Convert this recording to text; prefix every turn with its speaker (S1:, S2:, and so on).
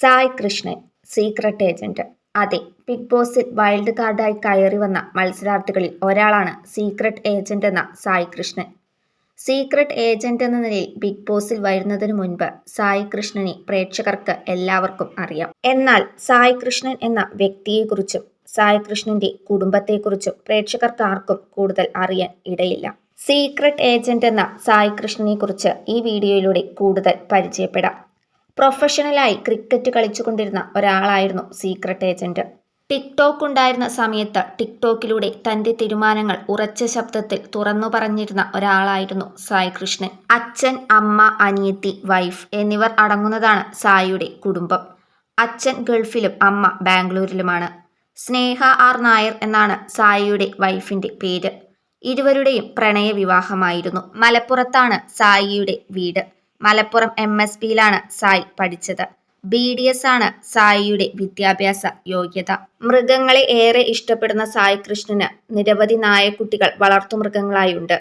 S1: Sai Krishnan secret agent അതെ big ബോസിൽ wild കാർഡായി കയറി വന്ന മത്സരാർത്ഥികളിൽ ഒരാളാണ് സീക്രട്ട് ഏജന്റ് എന്ന സായ് കൃഷ്ണൻ. സീക്രട്ട് ഏജന്റ് എന്ന നിലയിൽ ബിഗ് ബോസിൽ വരുന്നതിന് മുൻപ് സായ് കൃഷ്ണനെ പ്രേക്ഷകർക്ക് എല്ലാവർക്കും അറിയാം. എന്നാൽ സായ് കൃഷ്ണൻ എന്ന വ്യക്തിയെക്കുറിച്ചും സായ് കൃഷ്ണന്റെ കുടുംബത്തെക്കുറിച്ചും പ്രേക്ഷകർക്ക് ആർക്കും കൂടുതൽ അറിയാൻ ഇടയില്ല. സീക്രട്ട് ഏജന്റ് എന്ന സായ് കൃഷ്ണനെക്കുറിച്ച് ഈ വീഡിയോയിലൂടെ കൂടുതൽ പരിചയപ്പെടാം. പ്രൊഫഷണലായി ക്രിക്കറ്റ് കളിച്ചുകൊണ്ടിരുന്ന ഒരാളായിരുന്നു സീക്രട്ട് ഏജന്റ് ടിക്ടോക്ക് ഉണ്ടായിരുന്ന സമയത്ത് ടിക്ടോക്കിലൂടെ തന്റെ തീരുമാനങ്ങൾ ഉറച്ച ശബ്ദത്തിൽ തുറന്നു പറഞ്ഞിരുന്ന ഒരാളായിരുന്നു സായി കൃഷ്ണൻ. അച്ഛൻ അമ്മ അനിയത്തി വൈഫ് എന്നിവർ അടങ്ങുന്നതാണ് സായിയുടെ കുടുംബം. അച്ഛൻ ഗൾഫിലും അമ്മ ബാംഗ്ലൂരിലുമാണ്. സ്നേഹ ആർ നായർ എന്നാണ് സായിയുടെ വൈഫിന്റെ പേര്. ഇരുവരുടെയും പ്രണയ വിവാഹമായിരുന്നു മലപ്പുറത്താണ് സായിയുടെ വീട്. മലപ്പുറം എം എസ് പിയിലാണ് സായ് പഠിച്ചത്. ബി ഡി എസ് ആണ് സായിയുടെ വിദ്യാഭ്യാസ യോഗ്യത. മൃഗങ്ങളെ ഏറെ ഇഷ്ടപ്പെടുന്ന സായ് കൃഷ്ണന് നിരവധി നായക്കുട്ടികൾ വളർത്തുമൃഗങ്ങളായുണ്ട്